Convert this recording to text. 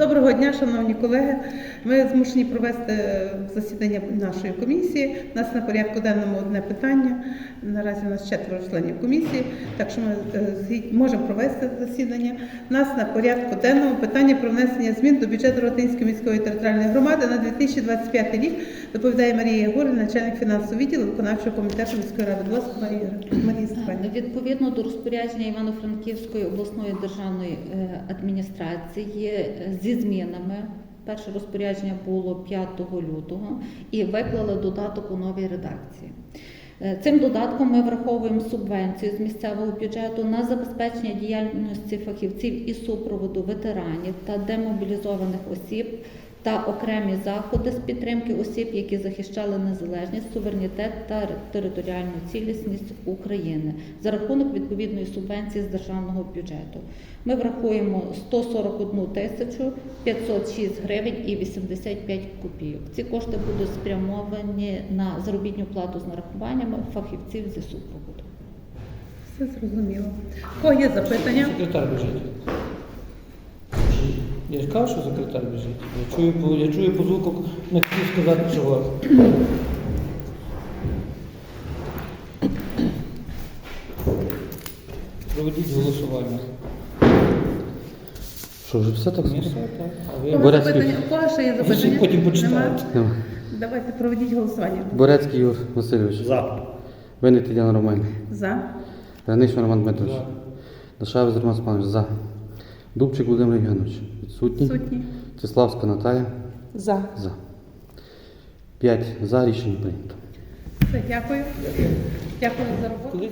Доброго дня, шановні колеги. Ми змушені провести засідання нашої комісії. У нас на порядку денному одне питання. Наразі у нас четверо членів комісії, так що ми е, можемо провести засідання. У нас на порядку денному питання про внесення змін до бюджету Ротинської міської територіальної громади на 2025 рік. Доповідає Марія Ягорина, начальник фінансового відділу виконавчого комітету міської ради. Будь ласка, Марія Степанівна. Відповідно до розпорядження Івано-Франківської обласної державної е, адміністрації е, зі змінами. Перше розпорядження було 5 лютого і виклали додаток у новій редакції. Е, Цим додатком ми враховуємо субвенцію з місцевого бюджету на забезпечення діяльності фахівців і супроводу ветеранів та демобілізованих осіб та окремі заходи з підтримки осіб, які захищали незалежність, суверенітет та територіальну цілісність України за рахунок відповідної субвенції з державного бюджету. Ми врахуємо 141 тисячу 506 гривень і 85 копійок. Ці кошти будуть спрямовані на заробітну плату з нарахуваннями фахівців зі супроводу. Все зрозуміло. Кого є запитання? Секретар біжить. Я ж кажу, що секретар біжить. Я чую, по- я чую по звуку, не хотів сказати чого. Проведіть голосування. Що, вже все так Ні, все так. А ви- кого Борецький. запитання? У кого ще є Ви запитання? потім почитаєте. Нема? Нема. Давайте проведіть голосування. Борецький Юр Васильович. За. Винник Тетяна Романівна. За. Граничний Роман Дмитрович. За. Дашавець Роман Спанович. За. Дубчик Володимир Євгенович. Відсутній. Сутні. Цеславська Наталія. За. За. П'ять за рішення прийнято. Все, дякую. Дякую за роботу.